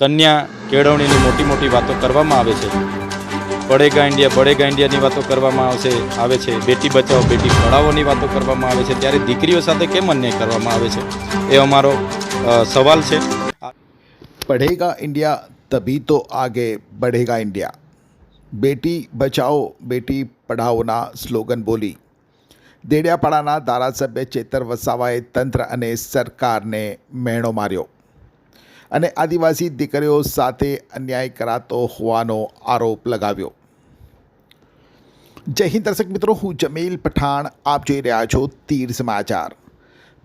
કન્યા કેળવણીની મોટી મોટી વાતો કરવામાં આવે છે. પડેગા ઇન્ડિયા બળેગા ઇન્ડિયાની વાતો કરવામાં આવશે, આવે છે. બેટી બચાવો, બેટી પઢાવોની વાતો કરવામાં આવે છે. ત્યારે દીકરીઓ સાથે કેમ અન્યાય કરવામાં આવે છે? એ અમારો સવાલ છે. પડેગા ઇન્ડિયા તભી તો આગે બઢેગા ઇન્ડિયા. બેટી બચાવો, બેટી પઢાઓના સ્લોગન બોલી. દેડિયાપાડાના ધારાસભ્ય ચેતર વસાવાએ તંત્ર અને સરકારને મેણો માર્યો. અને આદિવાસી દીકરીઓ સાથે અન્યાય કરાતો હોવાનો આરોપ લગાવ્યો. જય હિન્દ દર્શક મિત્રો, હું જમીલ પઠાણ, આપ જોઈ રહ્યા છો તીર સમાચાર.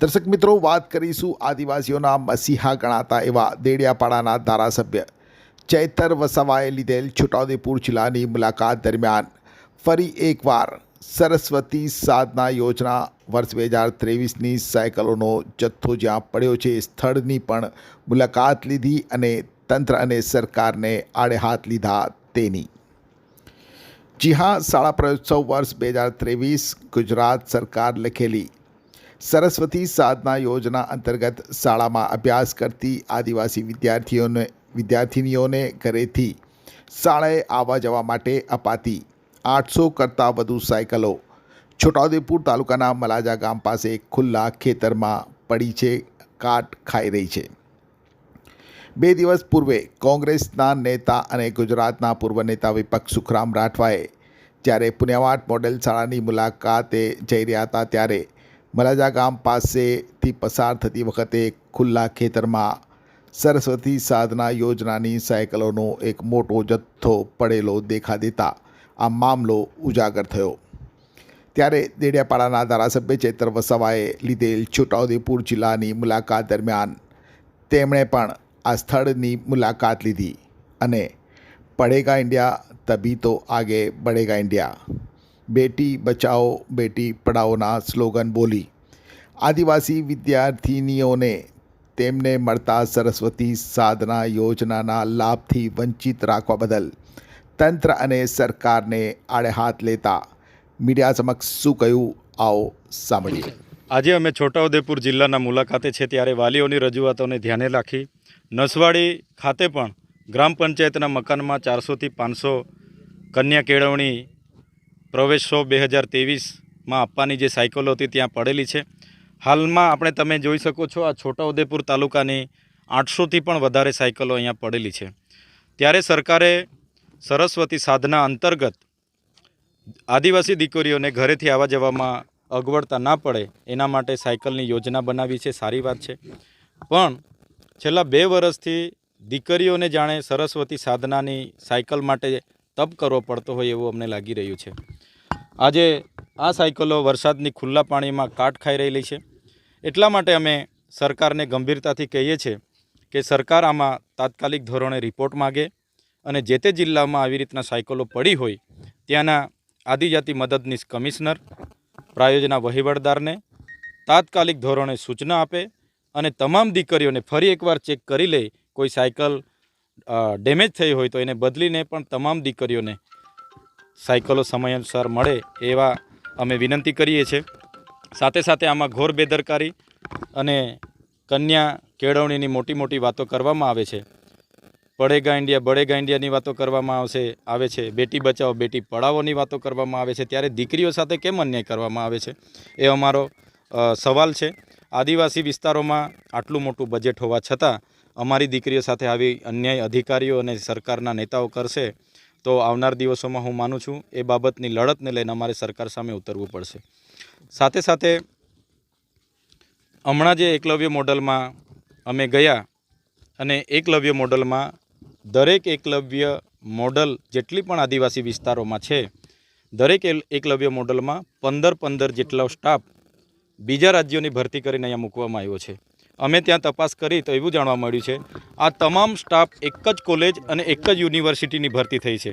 દર્શક મિત્રો, વાત કરીશું આદિવાસીઓના મસીહા ગણાતા એવા દેડિયાપાડાના ધારાસભ્ય ચૈતર વસાવાએ લીધેલ છોટાઉદેપુર જિલ્લાની મુલાકાત દરમિયાન ફરી એકવાર સરસ્વતી સાધના યોજના વર્ષ બે હજાર ત્રેવીસની સાયકલોનો જથ્થો જ્યાં પડ્યો છે સ્થળની પણ મુલાકાત લીધી અને તંત્ર અને સરકારને આડે હાથ લીધા તેની. જી હા, શાળા પ્રયોત્સવ વર્ષ બે હજાર ત્રેવીસ ગુજરાત સરકાર લખેલી. સરસ્વતી સાધના યોજના અંતર્ગત શાળામાં અભ્યાસ કરતી આદિવાસી વિદ્યાર્થીઓને વિદ્યાર્થિનીઓને ઘરેથી શાળાએ આવવા જવા માટે અપાતી. આઠસો કરતાં વધુ સાયકલો. છોટાઉદેપુર તાલુકાના મલાજા ગામ પાસે ખુલ્લા ખેતરમાં પડી છે, કાટ ખાઈ રહી છે. બે દિવસ પૂર્વે કોંગ્રેસના નેતા અને ગુજરાતના પૂર્વ નેતા વિપક્ષ સુખરામ રાઠવાએ જ્યારે પુણ્યવાટ મોડેલ શાળાની મુલાકાતે જઈ રહ્યા હતા ત્યારે મલાજા ગામ પાસેથી પસાર થતી વખતે ખુલ્લા ખેતરમાં સરસ્વતી સાધના યોજનાની સાયકલોનો એક મોટો જથ્થો પડેલો દેખા દેતા આ મામલો ઉજાગર થયો. ત્યારે દેડિયાપાડાના ધારાસભ્ય ચેતર વસાવાએ લીધેલ છોટાઉદેપુર જિલ્લાની મુલાકાત દરમિયાન તેમણે પણ આ સ્થળની મુલાકાત લીધી અને પડેગા ઇન્ડિયા તભી તો આગે બઢેગા ઇન્ડિયા. બેટી બચાવો બેટી પઢાઓના સ્લોગન બોલી, આદિવાસી વિદ્યાર્થિનીઓને તેમને મળતા સરસ્વતી સાધના યોજનાના લાભથી વંચિત રાખવા બદલ તંત્ર અને સરકારને આડે હાથ લેતા મીડિયા સમક્ષ શું કહ્યું? આવો સાંભળીએ. આજે અમે છોટાઉદેપુર જિલ્લાના મુલાકાતે છે ત્યારે વાલીઓની રજૂઆતોને ધ્યાને રાખી નસવાડી ખાતે પણ ગ્રામ પંચાયતના મકાનમાં ચારસોથી પાંચસો કન્યા કેળવણી પ્રવેશો બે હજાર ત્રેવીસમાં આપવાની જે સાયકલો હતી ત્યાં પડેલી છે. હાલમાં આપણે તમે જોઈ શકો છો આ છોટાઉદેપુર તાલુકાની આઠસોથી પણ વધારે સાયકલો અહીંયા પડેલી છે. ત્યારે સરકારે સરસ્વતી સાધના અંતર્ગત આદિવાસી દીકરીઓને ઘરેથી આવવા જવામાં અગવડતા ના પડે, એના માટે સાયકલની યોજના બનાવી છે, સારી વાત છે. પણ છેલ્લા બે વર્ષથી દીકરીઓને જાણે સરસ્વતી સાધનાની સાયકલ માટે તપ કરવો પડતો હોય એવું અમને લાગી રહ્યું છે. આજે આ સાયકલો વરસાદની ખુલ્લા પાણીમાં કાટ ખાઈ રહેલી છે. એટલા માટે અમે સરકારને ગંભીરતાથી કહીએ છીએ કે સરકાર આમાં તાત્કાલિક ધોરણે રિપોર્ટ માગે. અને જે તે જિલ્લામાં આવી રીતના સાયકલો પડી હોય, ત્યાંના આદિજાતિ મદદનીશ કમિશનર, પ્રાયોજના વહીવટદારને તાત્કાલિક ધોરણે સૂચના આપે અને તમામ દીકરીઓને ફરી એકવાર ચેક કરી લે, કોઈ સાયકલ ડેમેજ થઈ હોય તો એને બદલીને પણ તમામ દીકરીઓને સાયકલો સમયાનુસાર મળે એવા અમે વિનંતી કરીએ છીએ. સાથે સાથે આમાં ઘોર બેદરકારી અને કન્યા કેળવણીની મોટી મોટી વાતો કરવામાં આવે છે. બડેગા ઇન્ડિયા, બળેગા ઇન્ડિયાની વાતો કરવામાં આવશે, આવે છે. બેટી બચાવો, બેટી પઢાવોની વાતો કરવામાં આવે છે. ત્યારે દીકરીઓ સાથે કેમ અન્યાય કરવામાં આવે છે? એ અમારો સવાલ છે. આદિવાસી વિસ્તારોમાં આટલું મોટું બજેટ હોવા છતાં અમારી દીકરીઓ સાથે આવી અન્યાય અધિકારીઓ અને સરકારના નેતાઓ કરશે તો આવનાર દિવસોમાં હું માનું છું એ બાબતની લડતને લઈને અમારે સરકાર સામે ઉતરવું પડશે. સાથે સાથે હમણાં જે એકલવ્ય મોડલમાં અમે ગયા અને એકલવ્ય મોડલમાં દરેક એકલવ્ય મોડલ જેટલી પણ આદિવાસી વિસ્તારોમાં છે, દરેક એકલવ્ય મોડલમાં પંદર પંદર જેટલો સ્ટાફ બીજા રાજ્યોની ભરતી કરીને અહીંયા મૂકવામાં આવ્યો છે. અમે ત્યાં તપાસ કરી તો એવું જાણવા મળ્યું છે, આ તમામ સ્ટાફ એક જ કોલેજ અને એક જ યુનિવર્સિટીની ભરતી થઈ છે.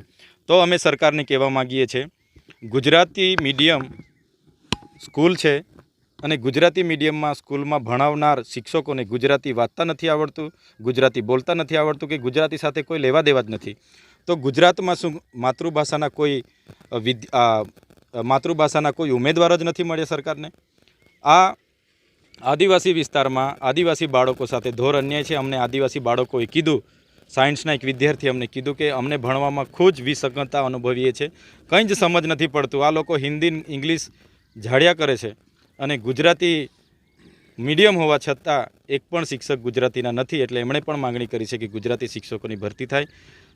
તો અમે સરકારને કહેવા માગીએ છીએ, ગુજરાતી મીડિયમ સ્કૂલ છે અને ગુજરાતી મીડિયમમાં સ્કૂલમાં ભણાવનાર શિક્ષકોને ગુજરાતી વાંચતા નથી આવડતું, ગુજરાતી બોલતા નથી આવડતું કે ગુજરાતી સાથે કોઈ લેવા દેવા જ નથી. તો ગુજરાતમાં શું માતૃભાષાના કોઈ માતૃભાષાના કોઈ ઉમેદવાર જ નથી મળ્યા સરકારને? આ આદિવાસી વિસ્તારમાં આદિવાસી બાળકો સાથે ધોર અન્યાય છે. અમને આદિવાસી બાળકોએ કીધું, સાયન્સના એક વિદ્યાર્થી અમને કીધું કે અમને ભણવામાં ખૂબ જ વિસંગતતા અનુભવીએ છીએ કંઈ જ સમજ નથી પડતું. આ લોકો હિન્દી, ઇંગ્લિશ ઝાડ્યા કરે છે. અને ગુજરાતી મીડિયમ હોવા છતાં એક પણ શિક્ષક ગુજરાતીના નથી, એટલે એમણે પણ માંગણી કરી છે કે ગુજરાતી શિક્ષકોની ભરતી થાય.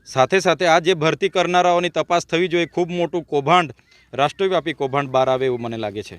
સાથે સાથે આ જે ભરતી કરનારાઓની તપાસ થવી જોઈએ ખૂબ મોટું કૌભાંડ, રાષ્ટ્રવ્યાપી કૌભાંડ બહાર આવે એવું મને લાગે છે.